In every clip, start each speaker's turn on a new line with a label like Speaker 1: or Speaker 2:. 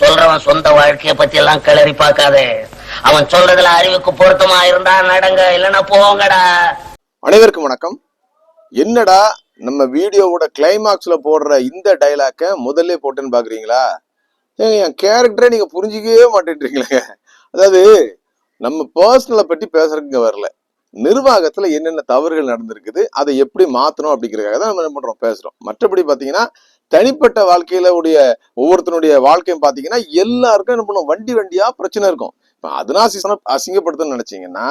Speaker 1: சொல்றவன் சொந்த வாழ்க்கைய பத்தி எல்லாம் கிளறி பார்க்காதே. அவன் சொல்றதுல அறிவுக்கு பொருத்தமா இருந்தா நடங்க இல்லைன்னா போங்கடா.
Speaker 2: அனைவருக்கும் வணக்கம். என்னடா நம்ம வீடியோவோட கிளைமாக்ஸ்ல போடுற இந்த டைலாக்க முதல்ல போட்டேன்னு பாக்குறீங்களா? என் கேரக்டரே நீங்க புரிஞ்சிக்கவே மாட்டேன்றீங்களே. அதாவது நம்ம பர்சனலை பற்றி பேசுறதுங்க வரல. நிர்வாகத்துல என்னென்ன தவறுகள் நடந்திருக்குது அதை எப்படி மாத்தணும் அப்படிங்கறதுக்காக தான் நம்ம என்ன பண்றோம் பேசுறோம். மற்றபடி பாத்தீங்கன்னா தனிப்பட்ட வாழ்க்கையில உடைய ஒவ்வொருத்தனுடைய வாழ்க்கையும் பாத்தீங்கன்னா எல்லாருக்கும் என்ன பண்ணும்? வண்டி வண்டியா பிரச்சனை இருக்கும். இப்ப அதனாசிசனை அசிங்கப்படுத்தணும்னு நினைச்சீங்கன்னா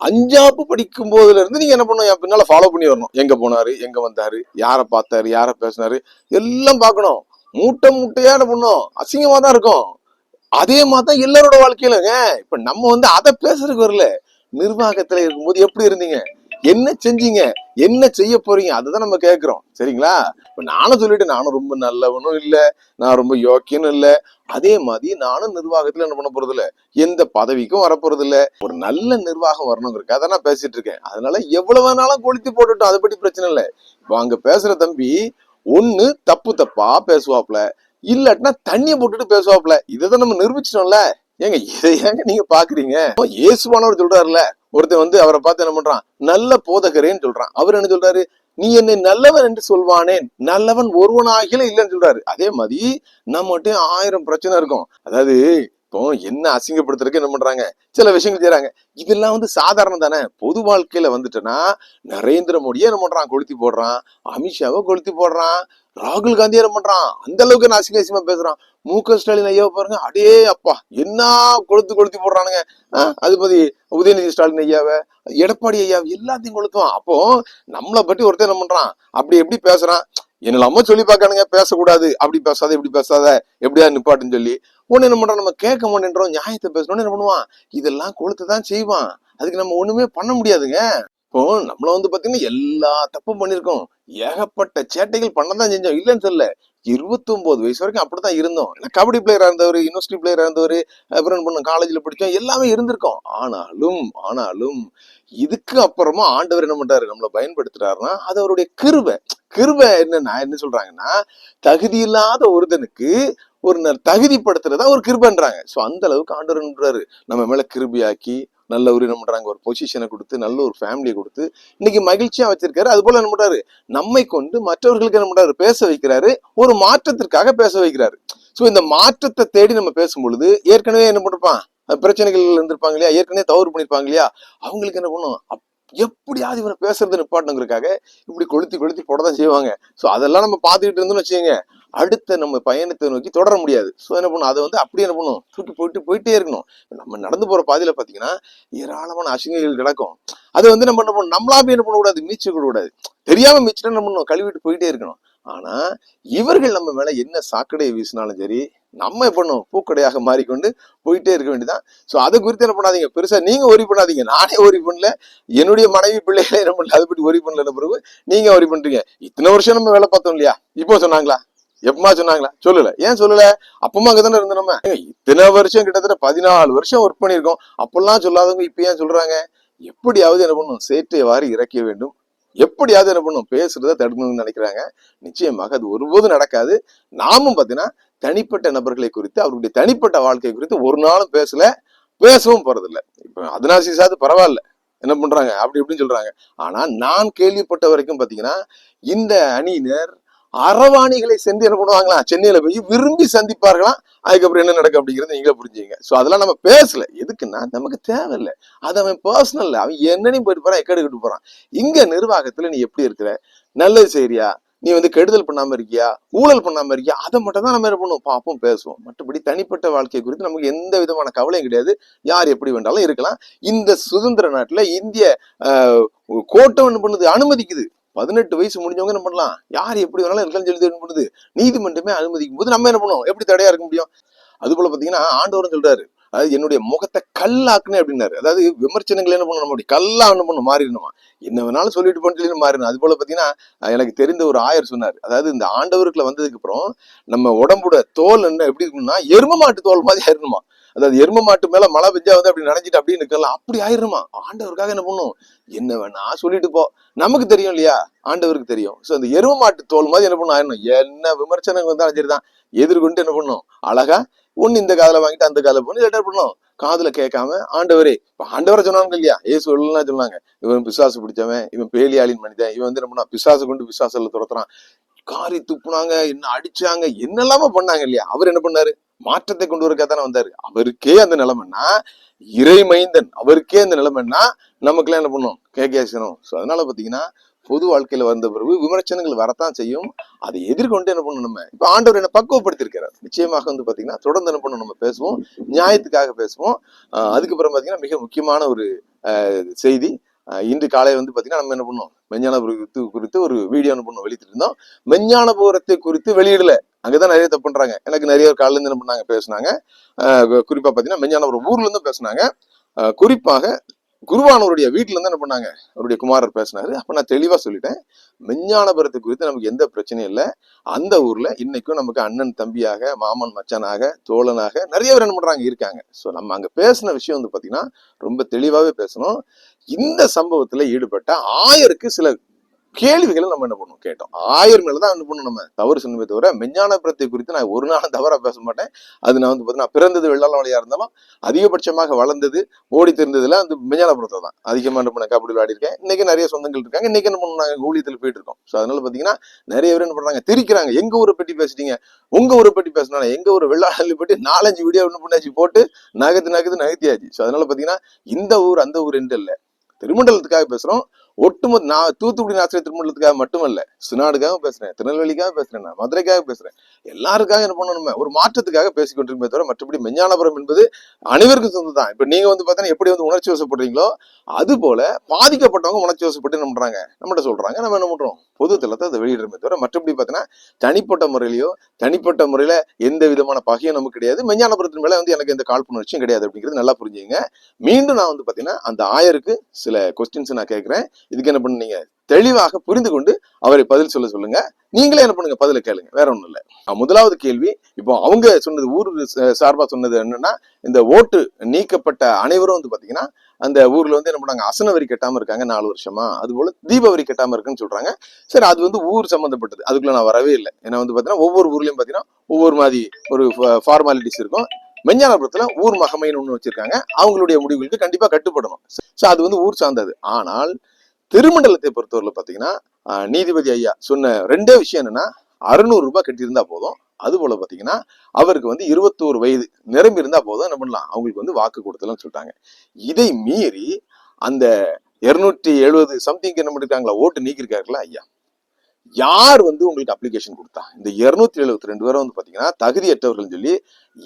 Speaker 2: அஞ்சாப்பு படிக்கும் போதுல இருந்து நீங்க என்ன பண்ணும்? என் பின்னால ஃபாலோ பண்ணி வரணும். எங்க போனாரு? எங்க வந்தாரு? யாரை பார்த்தாரு? யாரை பேசினாரு? எல்லாம் பார்க்கணும். மூட்டை மூட்டையா என்ன பண்ணும்? அசிங்கமா தான் இருக்கும். அதே மாதிரி தான் எல்லாரோட வாழ்க்கையிலங்க இப்ப நம்ம வந்து அதை பேசுறதுக்கு வரல. நிர்வாகத்துல இருக்கும்போது எப்படி இருந்தீங்க? என்ன செஞ்சீங்க? என்ன செய்ய போறீங்க? அதுதான் நம்ம கேட்கிறோம். சரிங்களா? இப்ப நானும் சொல்லிட்டு நானும் ரொம்ப நல்லவனும் இல்ல. நான் ரொம்ப யோக்கியனும் இல்ல. அதே மாதிரி நானும் நிர்வாகத்துல என்ன பண்ண போறது இல்லை எந்த பதவிக்கும் வரப்போறது இல்லை ஒரு நல்ல நிர்வாகம் வரணுங்கிறதுக்கு அதை நான் பேசிட்டு இருக்கேன். அதனால எவ்வளவு வேணாலும் கொளுத்தி போட்டுட்டோம். அதை பத்தி பிரச்சனை இல்லை. இப்போ அங்க பேசுற தம்பி ஒண்ணு தப்பு தப்பா பேசுவாப்ல இல்லாட்டினா தண்ணியை போட்டுட்டு பேசுவாப்ல இதை தான் நம்ம நிரூபிச்சிட்டோம்ல. ஏங்க இதை ஏங்க நீங்க பாக்குறீங்க? இயேசுவானவர் சொல்றாருல. ஒருத்தன் வந்து அவரை பார்த்து என்ன பண்றான்? நல்ல போதகரேன்னு சொல்றான். அவர் என்ன சொல்றாரு? நீ என்னை நல்லவன் என்று சொல்வானேன் நல்லவன் ஒருவனாகில இல்லைன்னு சொல்றாரு. அதே மாதிரி நம்மகிட்ட ஆயிரம் பிரச்சனை இருக்கும். அதாவது இப்போ என்ன அசிங்கப்படுத்துறதுக்கு என்ன பண்றாங்க? சில விஷயங்கள் செய்யறாங்க இதெல்லாம் வந்து சாதாரணம் தானே. பொது வாழ்க்கையில வந்துட்டேன்னா நரேந்திர மோடியே என்ன பண்றான்? கொளுத்தி போடுறான். அமித்ஷாவை கொளுத்தி போடுறான். ராகுல் காந்தி என்ன பண்றான்? அந்த அளவுக்கு நான் அசிங்க பேசுறான். மு க ஸ்டாலின் ஐயாவை பாருங்க. அடே அப்பா என்ன கொளுத்து கொளுத்தி போடுறானுங்க. அது மாதிரி உதயநிதி ஸ்டாலின் ஐயாவை எடப்பாடி ஐயாவை எல்லாத்தையும் கொளுத்துவான். அப்போ நம்மளை பற்றி ஒருத்தர் என்ன பண்றான்? அப்படி எப்படி பேசுறான்? என்னெல்லாமோ சொல்லி பார்க்கானுங்க. பேசக்கூடாது. அப்படி பேசாத இப்படி பேசாத எப்படியா நிப்பாட்டுன்னு சொல்லி. ஒன்னு என்ன பண்றான்? நம்ம கேட்க மாட்டேன்றோம். நியாயத்தை பேசணும்னு என்ன பண்ணுவான்? இதெல்லாம் கொளுத்து தான் செய்வான். அதுக்கு நம்ம ஒண்ணுமே பண்ண முடியாதுங்க. இப்போ நம்மள வந்து பாத்தீங்கன்னா எல்லா தப்பும் பண்ணிருக்கோம் ஏகப்பட்ட சேட்டைகள் பண்ணதான் செஞ்சோம். இல்லைன்னு சொல்லல. இருபத்தி ஒன்பது வயசு வரைக்கும் அப்படித்தான் இருந்தோம். ஏன்னா கபடி பிளேயரா இருந்தவர் யூனிவர்சிட்டி பிளேயரா இருந்தவர் அப்புறம் என்ன காலேஜ்ல படிச்சோம். எல்லாமே இருந்திருக்கோம். ஆனாலும் ஆனாலும் இதுக்கு அப்புறமா ஆண்டவர் என்ன பண்றாரு நம்மளை பயன்படுத்துறாருன்னா அது அவருடைய கிருபை. கிருபை என்னன்னா என்ன சொல்றாங்கன்னா தகுதி இல்லாத ஒருத்தனுக்கு ஒரு தகுதிப்படுத்துறதா ஒரு கிருபன்றாங்க. ஸோ அந்த அளவுக்கு ஆண்டவர் நம்ம மேல கிருபியாக்கி நல்ல ஒரு என்ன பண்றாங்க ஒரு பொசிஷனை கொடுத்து நல்ல ஒரு ஃபேமிலியை கொடுத்து இன்னைக்கு மகிழ்ச்சியா வச்சிருக்காரு. அது போல என்ன பண்றாரு? நம்மை கொண்டு மற்றவர்களுக்கு என்ன பண்றாரு? பேச வைக்கிறாரு. ஒரு மாற்றத்திற்காக பேச வைக்கிறாரு. ஸோ இந்த மாற்றத்தை தேடி நம்ம பேசும் பொழுது ஏற்கனவே என்ன பண்ணிருப்பான்? பிரச்சனைகள் இருந்திருப்பாங்க இல்லையா? ஏற்கனவே தவறு பண்ணிருப்பாங்க இல்லையா? அவங்களுக்கு என்ன பண்ணும்? அப்- எப்படியாவது இவனை பேசுறது நிப்பாட்டணுங்கிறதுக்காக இப்படி கொளுத்தி கொளுத்தி போட தான் செய்வாங்க. ஸோ அதெல்லாம் நம்ம பார்த்துக்கிட்டு இருந்தோம்னு வச்சுக்கோங்க. அடுத்த நம்ம பயணத்தை நோக்கி தொடர முடியாது. ஸோ என்ன பண்ணும் அதை வந்து அப்படியே என்ன பண்ணும் தூக்கி போயிட்டு போயிட்டே இருக்கணும். நம்ம நடந்து போகிற பாதையில் பார்த்தீங்கன்னா ஏராளமான அசிங்கங்கள் கிடக்கும் அது வந்து நம்ம என்ன பண்ணணும்? நம்மளா போய் என்ன பண்ணக்கூடாது? மீச்சு கூடாது. தெரியாமல் மீச்சுட்டு என்ன பண்ணணும்? கழுவிட்டு போயிட்டே இருக்கணும். ஆனால் இவர்கள் நம்ம மேலே என்ன சாக்கடையை வீசினாலும் சரி நம்ம பண்ணும் பூக்கடையாக மாறிக்கொண்டு போயிட்டே இருக்க வேண்டியதான் ஸோ அதை குறித்து என்ன பண்ணாதீங்க. பெருசாக நீங்கள் ஒரி பண்ணாதீங்க. நானே ஒரி பண்ணல. என்னுடைய மனைவி பிள்ளைகளை என்ன பண்ணல? அதை பற்றி ஒரி பண்ணல பிறகு நீங்கள் ஒரி பண்ணுறீங்க இத்தனை வருஷம் நம்ம வேலை பார்த்தோம் இல்லையா? இப்போ சொன்னாங்களா? எப்பமா சொன்னாங்களா? சொல்லல. ஏன் சொல்லல? அப்பமா அங்கதானே இருந்தோம் நம்ம. இத்தனை வருஷம் கிட்டத்தட்ட பதினாலு வருஷம் ஒர்க் பண்ணியிருக்கோம். அப்பெல்லாம் சொல்லாதவங்க இப்ப ஏன் சொல்றாங்க? எப்படியாவது என்ன பண்ணும் சேற்றை வாரி இறக்க வேண்டும். எப்படியாவது என்ன பண்ணும் பேசுறத தடுக்கணும்னு நினைக்கிறாங்க. நிச்சயமாக அது ஒருபோதும் நடக்காது. நாமும் பாத்தீங்கன்னா தனிப்பட்ட நபர்களை குறித்து அவருடைய தனிப்பட்ட வாழ்க்கை குறித்து ஒரு நாளும் பேசல பேசவும் போறதில்ல. இப்ப அதனாசிசாது பரவாயில்ல. என்ன பண்றாங்க? அப்படி இப்படின்னு சொல்றாங்க. ஆனா நான் கேள்விப்பட்ட வரைக்கும் பாத்தீங்கன்னா இந்த அணியினர் அரவாணிகளை சென்று என்ன பண்ணுவாங்களாம் சென்னையில போய் விரும்பி சந்திப்பார்களாம் அதுக்கப்புறம் என்ன நடக்கும் அப்படிங்கிறது நீங்களே புரிஞ்சுங்க ஸோ அதெல்லாம் நம்ம பேசல. எதுக்குன்னா நமக்கு தேவையில்லை. அது அவன் பர்சனல் அவன் என்னன்னு போயிட்டு போறான் எக்கெடுக்கிட்டு போறான். இங்க நிர்வாகத்துல நீ எப்படி இருக்கிற? நல்லது சரியா நீ வந்து கெடுதல் பண்ணாம இருக்கியா? ஊழல் பண்ணாம இருக்கியா? அதை மட்டும் தான் நம்ம என்ன பண்ணுவோம்? பார்ப்போம் பேசுவோம். மற்றபடி தனிப்பட்ட வாழ்க்கை குறித்து நமக்கு எந்த விதமான கவலையும் கிடையாது. யார் எப்படி வேண்டாலும் இருக்கலாம். இந்த சுதந்திர நாட்டில் இந்திய கோட்டம் என்ன பண்ணுது? அனுமதிக்குது. பதினெட்டு வயசு முடிஞ்சவங்க என்ன பண்ணலாம்? யார் எப்படி வேணாலும் இருக்கலாம் சொல்லி என்ன பண்ணுது நீதிமன்றமே அனுமதிக்கும் போது நம்ம என்ன பண்ணுவோம் எப்படி தடையா இருக்க முடியும்? அது போல பாத்தீங்கன்னா ஆண்டவரும் சொல்றாரு. அதாவது என்னுடைய முகத்தை கல்லாக்குனே அப்படின்னாரு. அதாவது விமர்சனங்கள் என்ன பண்ணணும்? நம்முடைய கல்லா என்ன பண்ணும் மாறிடணுமா? என்ன வேணாலும் சொல்லிட்டு பண்ணி மாறிடணும். அது போல பாத்தீங்கன்னா எனக்கு தெரிந்த ஒரு ஆயர் சொன்னார். அதாவது இந்த ஆண்டவருக்குள்ள வந்ததுக்கு அப்புறம் நம்ம உடம்போட தோல் என்ன எப்படி இருக்கணும்னா எரும மாட்டு தோல் மாதிரி ஆயிடணுமா? அதாவது எரும மாட்டு மேல மழை பெஞ்சா வந்து அப்படி நனைஞ்சிட்டு அப்படி நிக்கலாம் அப்படி ஆயிருமா? ஆண்டவருக்காக என்ன பண்ணும்? என்ன வேணா சொல்லிட்டு போ. நமக்கு தெரியும் இல்லையா? ஆண்டவருக்கு தெரியும். சோ அந்த எரும மாட்டு தோல் மாதிரி என்ன பண்ணும்? ஆயிரணும். என்ன விமர்சனம் வந்தாலும் சரிதான். எதிர்கொண்டு என்ன பண்ணும்? அழகா ஒண்ணு இந்த காதல வாங்கிட்டு அந்த காதல போகணும் லெட்டர் பண்ணணும் காதுல கேட்காம ஆண்டவரே இப்ப ஆண்டவரை சொன்னாங்க இல்லையா? ஏசு எல்லாம் சொன்னாங்க. இவன் பிசாசு பிடிச்சவன் இவன் பேலியாளின் மனிதன் இவன் வந்து என்ன பண்ணா பிசாசு கொண்டு பிசாசுல துரத்துறான். காரி துப்புனாங்க என்ன அடிச்சாங்க என்னெல்லாம பண்ணாங்க இல்லையா? அவர் என்ன பண்ணாரு? மாற்றத்தை கொண்டு வரக்கா தானே வந்தாரு. அவருக்கே அந்த நிலைமைன்னா இறைமைந்தன் அவருக்கே அந்த நிலைமைன்னா நமக்குலாம் என்ன பண்ணும்? கேட்கணும் ஸோ அதனால பாத்தீங்கன்னா பொது வாழ்க்கையில வந்த பிறகு விமர்சனங்கள் வரத்தான் செய்யும். அதை எதிர்கொண்டு என்ன பண்ணணும் நம்ம? இப்ப ஆண்டவர் என்ன பக்குவப்படுத்திருக்கிறார். நிச்சயமாக வந்து பாத்தீங்கன்னா தொடர்ந்து என்ன பண்ணணும் நம்ம பேசுவோம். நியாயத்துக்காக பேசுவோம். அதுக்கப்புறம் பாத்தீங்கன்னா மிக முக்கியமான ஒரு செய்தி. இன்று காலையில வந்து பாத்தீங்கன்னா நம்ம என்ன பண்ணோம்? மெஞ்ஞானபுரத்து குறித்து ஒரு வீடியோ என்ன பண்ணோம் வெளியிட்டு இருந்தோம். மெஞ்ஞான குறித்து வெளியிடல. அங்கதான் நிறைய தப்பு பண்றாங்க. எனக்கு நிறைய காலையில இருந்து என்ன பண்ணாங்க பேசுனாங்க. ஆஹ் குறிப்பா பாத்தீங்கன்னா மெஞ்ஞானபுரம் ஊர்ல இருந்து பேசுனாங்க. குறிப்பாக குருவானவருடைய வீட்டுல இருந்து என்ன பண்ணாங்க? அவருடைய குமாரர் பேசினாரு. அப்ப நான் தெளிவா சொல்லிட்டேன். மெஞ்ஞானபுரத்து குறித்து நமக்கு எந்த பிரச்சனையும் இல்லை. அந்த ஊர்ல இன்னைக்கும் நமக்கு அண்ணன் தம்பியாக மாமன் மச்சானாக தோழனாக நிறைய பேர் என்ன பண்றாங்க? இருக்காங்க. சோ நம்ம அங்க பேசின விஷயம் வந்து பாத்தீங்கன்னா ரொம்ப தெளிவாவே பேசணும். இந்த சம்பவத்துல ஈடுபட்ட ஆயருக்கு சில கேள்விகளை நம்ம என்ன பண்ணுவோம்? கேட்டோம். ஆயர் மேலதான் என்ன பண்ணணும் நம்ம? தவறு சொன்னமே தவிர மெஞ்ஞானபுரத்தை குறித்து நான் ஒரு நாள் தவறா பேச மாட்டேன். அது நான் வந்து பார்த்தீங்கன்னா பிறந்தது வெள்ளாள வழியா இருந்தாலும் அதிகபட்சமாக வளர்ந்தது ஓடி தெரிந்ததுல அந்த மெஞ்ஞானபுரத்தை தான். அதிகமாக என்ன பண்ண கபடி விளையாடி இருக்கேன் இன்னைக்கு நிறைய சொந்தங்கள் இருக்காங்க. இன்னைக்கு என்ன பண்ணணும் நாங்கள் ஊழியத்தில் போயிட்டு இருக்கோம். ஸோ அதனால பார்த்தீங்கன்னா நிறைய பேர் என்ன பண்றாங்க? திரிக்கிறாங்க. எங்க ஊரை பற்றி பேசிட்டீங்க? உங்க ஊரை பற்றி பேசினா எங்க ஊர் வெள்ளாளி பற்றி நாலஞ்சு வீடியோ ஒன்று பண்ணாச்சு போட்டு நகத்து நகத்து நகத்தியாச்சு ஸோ அதனால பார்த்தீங்கன்னா இந்த ஊர் அந்த ஊர் என்று இல்லை. திருமண்டலத்துக்காக பேசுறோம். ஒட்டுமொத்த நான் தூத்துக்குடி நாசிரியர் திருமணத்துக்காக மட்டுமல்ல சுனாடுக்காக பேசுறேன் திருநெல்வேலிக்காக பேசுறேன் நான் மதுரைக்காக பேசுறேன். எல்லாருக்காக என்ன பண்ணணும் ஒரு மாற்றத்துக்காக பேசிக்கொண்டிருக்கமே தவிர மற்றபடி மெஞ்ஞானபுரம் என்பது அனைவருக்கும் சொந்தம் தான் இப்ப நீங்க வந்து பார்த்தீங்கன்னா எப்படி வந்து உணர்ச்சி வசப்படுறீங்களோ அது போல பாதிக்கப்பட்டவங்க உணர்ச்சி வசப்பட்டு என்ன பண்றாங்க? நம்மகிட்ட சொல்றாங்க. நம்ம என்ன பண்றோம்? பொது தளத்தை அதை வெளியிடுறமே தவிர மற்றபடி பார்த்தீங்கன்னா தனிப்பட்ட முறையிலையோ தனிப்பட்ட முறையில எந்த விதமான பகையும் நமக்கு கிடையாது. மெஞ்ஞானபுரத்தின் மேல வந்து எனக்கு எந்த காழ்ப்புணர்ச்சியும் கிடையாது அப்படிங்கிறது நல்லா புரிஞ்சுங்க மீண்டும் நான் வந்து பார்த்தீங்கன்னா அந்த ஆயருக்கு சில கொஸ்டின்ஸ் நான் கேட்கிறேன் இதுக்கு என்ன பண்ணீங்க தெளிவாக புரிந்து கொண்டு அவரை பதில் சொல்ல சொல்லுங்க. நீங்களே என்ன பண்ணுங்க? பதில கேளுங்க. வேற ஒண்ணும் இல்லை. முதலாவது கேள்வி இப்போ அவங்க சொன்னது ஊர் சார்பாக சார்பா சொன்னது என்னன்னா இந்த ஓட்டு நீக்கப்பட்ட அனைவரும் வந்து பாத்தீங்கன்னா அந்த ஊர்ல வந்து என்ன பண்ணாங்க? அசன வரி கட்டாம இருக்காங்க நாலு வருஷமா. அது போல தீப வரி கட்டாம இருக்குன்னு சொல்றாங்க. சரி அது வந்து ஊர் சம்பந்தப்பட்டது. அதுக்குள்ள நான் வரவே இல்லை. ஏன்னா வந்து பாத்தீங்கன்னா ஒவ்வொரு ஊர்லயும் பாத்தீங்கன்னா ஒவ்வொரு மாதிரி ஒரு ஃபார்மாலிட்டிஸ் இருக்கும். மெஞ்ஞானபுரத்துல ஊர் மகமைன்னு ஒன்று வச்சிருக்காங்க. அவங்களுடைய முடிவுகளுக்கு கண்டிப்பா கட்டுப்படணும். சோ அது வந்து ஊர் சார்ந்தது. ஆனால் திருமண்டலத்தை பொறுத்தவரையில் பார்த்தீங்கன்னா நீதிபதி ஐயா சொன்ன ரெண்டே விஷயம் என்னன்னா அறுநூறு ரூபாய் கட்டியிருந்தா போதும். அது போல பார்த்தீங்கன்னா அவருக்கு வந்து இருபத்தோரு வயது நிரம்பி இருந்தா போதும். என்ன பண்ணலாம்? அவங்களுக்கு வந்து வாக்கு கொடுத்தலாம்னு சொல்லிட்டாங்க. இதை மீறி அந்த இருநூற்றி எழுபது சம்திங் என்ன பண்ணிருக்காங்களா? ஓட்டு நீக்கிருக்காருல ஐயா. யார் வந்து உங்களுக்கு அப்ளிகேஷன் கொடுத்தா? இந்த இருநூத்தி எழுபத்தி ரெண்டு பேரும் வந்து பாத்தீங்கன்னா தகுதியற்றவர்கள் சொல்லி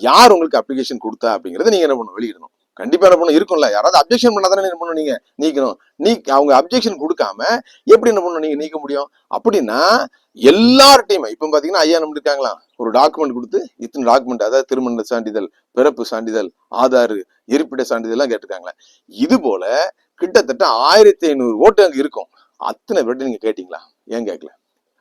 Speaker 2: யார் உங்களுக்கு அப்ளிகேஷன் கொடுத்தா அப்படிங்கறத நீங்க என்ன பண்ணணும்? வெளியிடணும். கண்டிப்பா என்ன பண்ணும்? இருக்கும்ல. யாராவது அப்ஜெக்ஷன் பண்ணாதானே என்ன பண்ணணும் நீங்க? நீக்கணும். நீ அவங்க அப்ஜெக்ஷன் கொடுக்காம எப்படி என்ன பண்ணணும் நீங்க நீக்க முடியும்? அப்படின்னா எல்லார்ட்டையுமே இப்ப பாத்தீங்கன்னா ஐயா நம்ம இருக்காங்களா? ஒரு டாக்குமெண்ட் கொடுத்து இத்தனை டாக்குமெண்ட் அதாவது திருமண சான்றிதழ் பிறப்பு சான்றிதழ் ஆதார் இருப்பிட சான்றிதழ்லாம் கேட்டிருக்காங்களே. இது போல கிட்டத்தட்ட ஆயிரத்தி ஐநூறு ஓட்டு அங்க இருக்கும். அத்தனை பேர்ட்ட நீங்க கேட்டீங்களா? ஏன் கேட்கல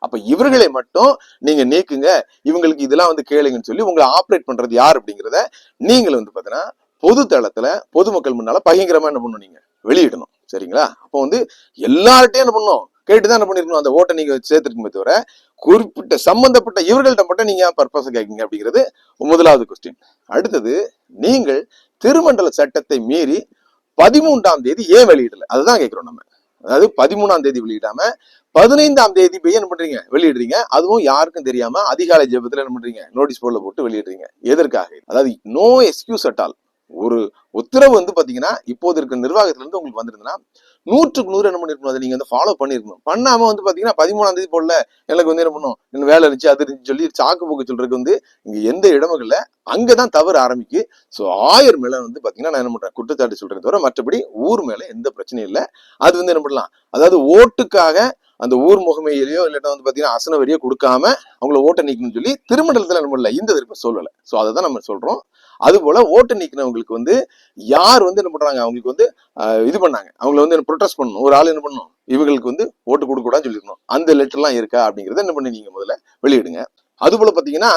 Speaker 2: அப்ப இவர்களை மட்டும் நீங்க நீக்குங்க. இவங்களுக்கு இதெல்லாம் வந்து கேளுங்கன்னு சொல்லி உங்களை ஆப்ரேட் பண்றது யார் அப்படிங்கிறத நீங்கள் வந்து பாத்தீங்கன்னா பொது தளத்துல பொதுமக்கள் முன்னால பகிரங்கரமா என்ன பண்ணணும் நீங்க? வெளியிடணும். சரிங்களா? அப்போ வந்து எல்லார்ட்டையும் என்ன பண்ணணும்? கேட்டுதான் என்ன பண்ணிருக்கணும்? அந்த ஓட்டை நீங்க சேர்த்துருக்குமே தவிர குறிப்பிட்ட சம்பந்தப்பட்ட இவர்கள்ட்ட மட்டும் நீங்க பர்பஸ் கேட்கீங்க அப்படிங்கிறது முதலாவது கொஸ்டின் அடுத்தது நீங்கள் திருமண்டல சட்டத்தை மீறி பதிமூன்றாம் தேதி ஏன் வெளியிடல? அதுதான் கேட்கிறோம் நம்ம. அதாவது பதிமூணாம் தேதி வெளியிடாம பதினைந்தாம் தேதி போய் என்ன பண்றீங்க? வெளியிடுறீங்க. அதுவும் யாருக்கும் தெரியாம அதிகாலை ஜெபத்துல என்ன பண்றீங்க? நோட்டீஸ் போர்டில் போட்டு வெளியிடுறீங்க. எதற்காக? அதாவது நோ எக்ஸ்கியூஸ் அட் ஆல் ஒரு உத்தரவு வந்து பாத்தீங்கன்னா இப்போது இருக்க நிர்வாகத்துல இருந்து உங்களுக்கு வந்திருந்ததுன்னா நூற்றுக்கு நூறு என்ன பண்ணிருக்கணும்? அதை நீங்க வந்து ஃபாலோ பண்ணிருக்கணும். பண்ணாம வந்து பாத்தீங்கன்னா பதிமூணாம் தேதி போடல எனக்கு வந்து என்ன பண்ணும்? இன்னும் வேலை இருந்துச்சு அது இருந்துச்சு சொல்லி சாக்கு போக்கு சொல்றதுக்கு வந்து இங்க எந்த இடமும் இல்ல. அங்கதான் தவறு ஆரம்பிக்கு. சோ ஆயர் மேல வந்து பாத்தீங்கன்னா நான் என்ன பண்றேன்? குற்றச்சாட்டு சொல்றேன் தவிர மற்றபடி ஊர் மேல எந்த பிரச்சனையும் இல்ல. அது வந்து என்ன பண்ணலாம்? அதாவது ஓட்டுக்காக அந்த ஊர் முகமையிலையோ இல்லாட்டா வந்து பாத்தீங்கன்னா அசன வரியோ கொடுக்காம அவங்கள ஓட்டை நீக்கணும்னு சொல்லி திருமண்டலத்துல என்ன பண்ணல இந்த திருப்ப சொல்லலை. சோ அதை தான் நம்ம சொல்றோம். அது போல ஓட்டு நீக்கினவங்களுக்கு வந்து யார் வந்து என்ன பண்றாங்க? அவங்களுக்கு வந்து இது பண்ணாங்க. அவங்கள வந்து ப்ரொட்டஸ்ட் பண்ணணும். ஒரு ஆள் என்ன பண்ணணும்? இவங்களுக்கு வந்து ஓட்டு கொடுக்கூடாதுன்னு சொல்லிருக்கணும் அந்த லெட்டர்லாம் இருக்கா அப்படிங்கறத என்ன பண்ணி நீங்க முதல்ல? வெளியிடுங்க. அது போல பாத்தீங்கன்னா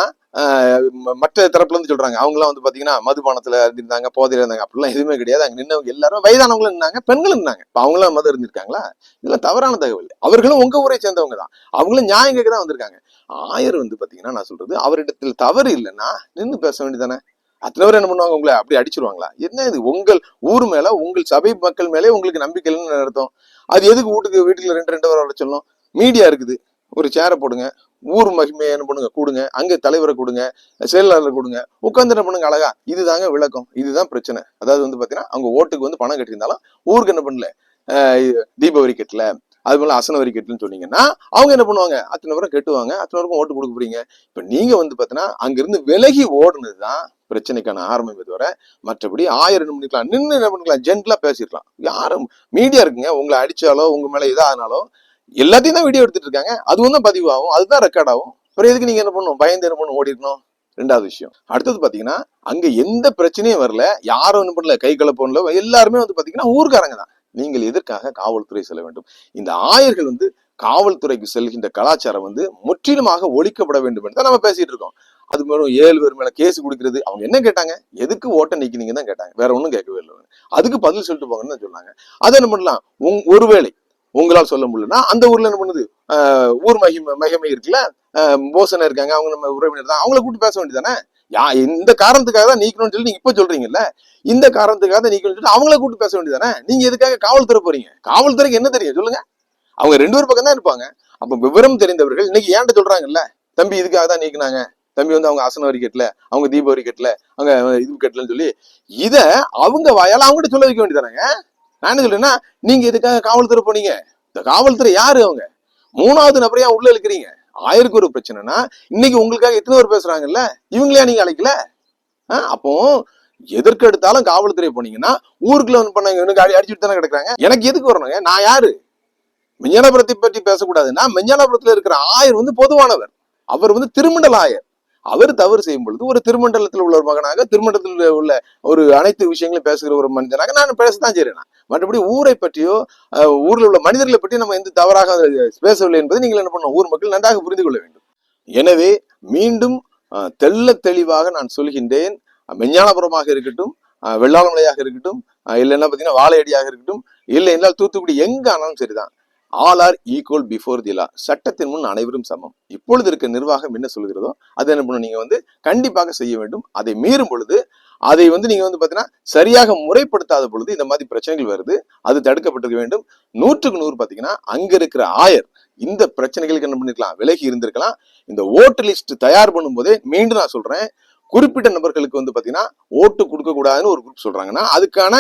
Speaker 2: மற்ற தரப்புல இருந்து சொல்றாங்க. அவங்கலாம் வந்து பாத்தீங்கன்னா மதுபானத்துல இருந்திருந்தாங்க போதையில இருந்தாங்க. அப்படிலாம் எதுவுமே கிடையாது. அங்க நின்றவங்க எல்லாரும் வயதானவங்களும் இருந்தாங்க பெண்களும் இருந்தாங்க இப்ப அவங்களாம் மதம் இருந்திருக்காங்களா? இதெல்லாம் தவறான தகவல். அவர்களும் உங்க ஊரை சேர்ந்தவங்க தான். அவங்களும் நியாயம் கேட்க தான் வந்திருக்காங்க. ஆயர் வந்து பாத்தீங்கன்னா நான் சொல்றது அவரிடத்தில் தவறு இல்லைன்னா நின்னு பேச வேண்டியதானே அத்தனை பேர் என்ன பண்ணுவாங்க உங்களை அப்படி அடிச்சிருவாங்களா? என்ன இது? உங்கள் ஊர் மேல உங்கள் சபை மக்கள் மேலே உங்களுக்கு நம்பிக்கை இல்லைன்னு அர்த்தம்? அது எதுக்கு வீட்டுக்கு வீட்டுல ரெண்டு ரெண்டு வர சொல்லணும்? மீடியா இருக்குது. ஒரு சேரை போடுங்க. ஊர் மகிமையை என்ன பண்ணுங்க? கொடுங்க. அங்க தலைவரை கொடுங்க. செயலாளர் கொடுங்க. உட்காந்து என்ன பண்ணுங்க? அழகா. இதுதாங்க விளக்கம். இதுதான் பிரச்சனை. அதாவது வந்து பாத்தீங்கன்னா அவங்க ஓட்டுக்கு வந்து பணம் கட்டியிருந்தாலும் ஊருக்கு என்ன பண்ணல? தீபாவளி கட்டல. அது போல அசன வரி கட்டலன்னு சொன்னீங்கன்னா அவங்க என்ன பண்ணுவாங்க? அத்தனை பேரும் கட்டுவாங்க. அத்தனை பேருக்கும் ஓட்டு கொடுக்க போறீங்க. இப்ப நீங்க வந்து பாத்தீங்கன்னா அங்கிருந்து விலகி ஓடுனதுதான் பிரச்சனைக்கான ஆரம்பமே தவிர மற்றபடி ஆயிரம் என்ன பண்ணிக்கலாம் நின்று என்ன பண்ணிக்கலாம் ஜென்டலா பேசிடலாம் யாரும் மீடியா இருக்குங்க. உங்களை அடிச்சாலோ உங்க மேல இதானாலோ எல்லாத்தையும் தான் வீடியோ எடுத்துட்டு இருக்காங்க. அதுவும் தான் பதிவாகும். அதுதான் ரெக்கார்ட் ஆகும். அப்புறம் எதுக்கு நீங்க என்ன பண்ணணும்? பயந்து என்ன பண்ணணும்? ஓடி இருக்கணும் ரெண்டாவது விஷயம். அடுத்தது பாத்தீங்கன்னா அங்க எந்த பிரச்சனையும் வரல. யாரும் என்ன பண்ணல கை கலப்போன்ல எல்லாருமே வந்து பாத்தீங்கன்னா ஊர்க்காரங்க தான். நீங்கள் எதற்காக காவல்துறை செல்ல வேண்டும்? இந்த ஆயர்கள் வந்து காவல்துறைக்கு செல்கின்ற கலாச்சாரம் வந்து முற்றிலுமாக ஒழிக்கப்பட வேண்டும் என்று தான் நம்ம பேசிட்டு இருக்கோம். அது மேலும் ஏழு பேர் மேல கேஸ் கொடுக்கிறது. அவங்க என்ன கேட்டாங்க? எதுக்கு ஓட்ட நிக்கிறீங்க தான் கேட்டாங்க. வேற ஒன்றும் கேட்கவே இல்லை. அதுக்கு பதில் சொல்லிட்டு போங்கன்னு தான் சொன்னாங்க. அதை என்ன பண்ணலாம்? உங் ஒருவேளை உங்களால் சொல்ல முடியலன்னா அந்த ஊர்ல என்ன பண்ணுது? ஊர் மகிமை மகிமை இருக்குல்ல? போசனை இருக்காங்க. அவங்க நம்ம உறவினர் தான். அவங்கள கூப்பிட்டு பேச வேண்டியதானே யா இந்த காரணத்துக்காக தான் நீக்கணும்னு சொல்லி நீங்க இப்ப சொல்றீங்கல்ல? இந்த காரணத்துக்காக தான் நீக்கணும்னு சொல்லி அவங்கள கூப்பிட்டு பேச வேண்டியதானே நீங்க எதுக்காக காவல்துறை போறீங்க? காவல்துறைக்கு என்ன தெரியும்? சொல்லுங்க. அவங்க ரெண்டு பேர் பக்கம் தான் இருப்பாங்க. அப்ப விவரம் தெரிந்தவர்கள் இன்னைக்கு ஏன்ட்ட சொல்றாங்கல்ல? தம்பி இதுக்காக தான் நீக்கினாங்க. தம்பி வந்து அவங்க அசன வரி கட்டல அவங்க தீப வரி கட்டல அவங்க இது கட்டலன்னு சொல்லி இதை அவங்க வாயால அவங்ககிட்ட சொல்ல வைக்க வேண்டியதானங்க நான் என்ன சொல்றேன்னா நீங்க இதுக்காக காவல்துறை போனீங்க? இந்த காவல்துறை யாரு அவங்க? மூணாவது நபரையா உள்ள இருக்கிறீங்க ஆயிருக்கு ஒரு பிரச்சனைனா இன்னைக்கு உங்களுக்காக எத்தனை பேர் பேசுறாங்கல்ல? இவங்களையா நீங்க அழைக்கல? ஆ, அப்போ எதற்கு எடுத்தாலும் காவல்துறை போனீங்கன்னா ஊருக்குள்ள வந்து பண்ணாங்க எனக்கு அடி அடிச்சுட்டு தானே கிடக்குறாங்க? எனக்கு எதுக்கு வரணுங்க? நான் யாரு? மெஞ்ஞானபுரத்தை பற்றி பேசக்கூடாதுன்னா மெஞ்ஞானபுரத்துல இருக்கிற ஆயர் வந்து பொதுவானவர். அவர் வந்து திருமண்டல ஆயர். அவர் தவறு செய்யும் பொழுது ஒரு திருமண்டலத்தில் உள்ள ஒரு மகனாக திருமண்டலத்தில் உள்ள ஒரு அனைத்து விஷயங்களையும் பேசுகிற ஒரு மனிதனாக நான் பேசத்தான் செய்கிறேன் மற்றபடி ஊரை பற்றியோ ஊரில் உள்ள மனிதர்களை பற்றி நம்ம எந்த தவறாக பேசவில்லை என்பதை நீங்கள் என்ன பண்ணணும்? ஊர் மக்கள் நன்றாக புரிந்து கொள்ள வேண்டும். எனவே மீண்டும் தெல்ல தெளிவாக நான் சொல்கின்றேன். மெஞ்ஞானபுரமாக இருக்கட்டும் வெள்ளாளமலையாக இருக்கட்டும் இல்லைன்னா பார்த்தீங்கன்னா வாழையடியாக இருக்கட்டும் இல்லை என்றால் தூத்துக்குடி எங்கே ஆனாலும் சரிதான். All are equal before the law சட்டத்தின் முன் அனைவரும் சமம். இப்பொழுது இருக்க நிர்வாகம் என்ன சொல்கிறதோ அதை என்ன பண்ணணும் நீங்கள் வந்து கண்டிப்பாக செய்ய வேண்டும். அதை மீறும் பொழுது அதை வந்து நீங்கள் வந்து பார்த்தீங்கன்னா சரியாக முறைப்படுத்தாத பொழுது இந்த மாதிரி பிரச்சனைகள் வருது. அது தடுக்கப்பட்டிருக்க வேண்டும். நூற்றுக்கு நூறு பார்த்தீங்கன்னா அங்கே இருக்கிற ஆயர் இந்த பிரச்சனைகளுக்கு என்ன பண்ணிருக்கலாம்? விலகி இருந்திருக்கலாம். இந்த ஓட்டு லிஸ்ட் தயார் பண்ணும்போதே மீண்டும் நான் சொல்கிறேன் குறிப்பிட்ட நபர்களுக்கு வந்து பார்த்தீங்கன்னா ஓட்டு கொடுக்கக்கூடாதுன்னு ஒரு குரூப் சொல்கிறாங்கன்னா அதுக்கான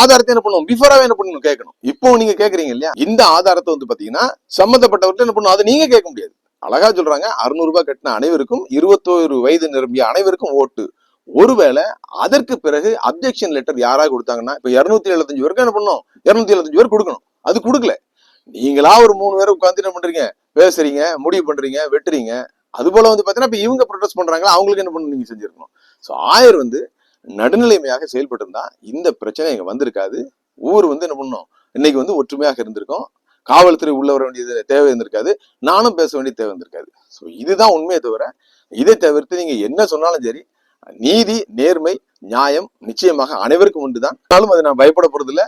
Speaker 2: ஆதாரத்தை என்ன பண்ணுவோம் பிஃபோராவே என்ன பண்ணணும்? கேட்கணும். இப்போ நீங்க கேக்குறீங்க இல்லையா? இந்த ஆதாரத்தை வந்து பாத்தீங்கன்னா சம்பந்தப்பட்டவர்கிட்ட என்ன பண்ணணும்? அதை நீங்க கேட்க முடியாது. அழகா சொல்றாங்க அறுநூறு ரூபாய் கட்டின அனைவருக்கும் இருபத்தோரு வயது நிரம்பிய அனைவருக்கும் ஓட்டு. ஒருவேளை அதற்கு பிறகு அப்ஜெக்ஷன் லெட்டர் யாராக கொடுத்தாங்கன்னா இப்ப இருநூத்தி எழுபத்தஞ்சு பேருக்கு என்ன பண்ணணும்? இருநூத்தி எழுபத்தஞ்சு பேர் கொடுக்கணும். அது கொடுக்கல. நீங்களா ஒரு மூணு பேரை உட்காந்து என்ன பண்றீங்க? பேசுறீங்க முடிவு பண்றீங்க வெட்டுறீங்க. அது போல வந்து பாத்தீங்கன்னா இப்ப இவங்க ப்ரொடெஸ்ட் பண்றாங்களா? அவங்களுக்கு என்ன பண்ணணும்? நீங்க செஞ்சிருக்கணும். ஸோ ஆயர் வந்து நடுநிலைமையாக செயல்பட்டிருந்தா இந்த பிரச்சனை இங்க வந்திருக்காது. ஊர் வந்து என்ன பண்ணணும் இன்னைக்கு வந்து ஒற்றுமையாக இருந்திருக்கும். காவல்துறை உள்ள வர வேண்டியது தேவை இருந்திருக்காது. நானும் பேச வேண்டிய தேவை இருந்திருக்காது. ஸோ இதுதான் உண்மையை தவிர இதை தவிர்த்து நீங்க என்ன சொன்னாலும் சரி நீதி நேர்மை நியாயம் நிச்சயமாக அனைவருக்கும் உண்டுதான். ஆனாலும் அது நான் பயப்பட போறதில்ல.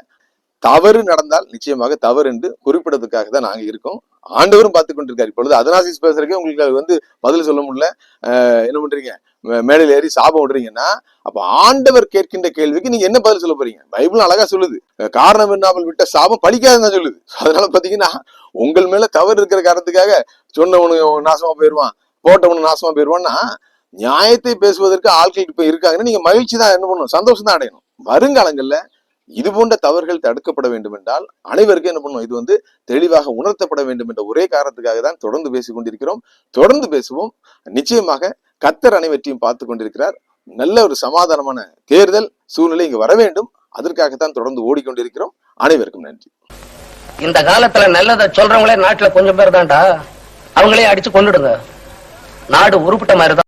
Speaker 2: தவறு நடந்தால் நிச்சயமாக தவறு என்று குறிப்பிடறதுக்காக தான் நாங்கள் இருக்கோம். ஆண்டவரும் பார்த்து கொண்டிருக்காரு. இப்பொழுது அதனாசிஸ் பேசுறதுக்கே உங்களுக்கு அது வந்து பதில் சொல்ல முடியல. என்ன பண்றீங்க? மேடையில் ஏறி சாபம் விடுறீங்கன்னா அப்ப ஆண்டவர் கேட்கின்ற கேள்விக்கு நீங்க என்ன பதில் சொல்ல போறீங்க? பைபிள் அழகா சொல்லுது. காரணம் இல்லாமல் விட்ட சாபம் பழிக்காதுன்னு சொல்லுது. அதனால பாத்தீங்கன்னா உங்கள் மேல தவறு இருக்கிற காரணத்துக்காக சொன்னவனு நாசமா போயிருவான் போட்டவனு நாசமா போயிருவான்னா நியாயத்தை பேசுவதற்கு ஆட்கள் இப்ப இருக்காங்கன்னா நீங்க மகிழ்ச்சி தான் என்ன பண்ணணும் சந்தோஷம் தான் அடையணும். வருங்காலங்கள்ல இது போன்ற தவறுகள் தடுக்கப்பட வேண்டும் என்றால் அனைவருக்கும் என்ன பண்ணும் இது வந்து தெளிவாக உணர்த்தப்பட வேண்டும் என்ற ஒரே காரணத்துக்காக தான் தொடர்ந்து பேசிக் கொண்டிருக்கிறோம். தொடர்ந்து பேசுவோம். நிச்சயமாக கத்தர் அனைவற்றையும் பார்த்து கொண்டிருக்கிறார். நல்ல ஒரு சமாதானமான தேர்தல் சூழ்நிலை இங்கு வர வேண்டும். அதற்காகத்தான் தொடர்ந்து ஓடிக்கொண்டிருக்கிறோம். அனைவருக்கும் நன்றி.
Speaker 1: இந்த காலத்துல நல்லதை சொல்றவங்களே நாட்டுல கொஞ்சம் பேர் தான்டா. அவங்களே அடிச்சு கொண்டுடுங்க நாடு உருப்பிட்ட மாதிரி தான்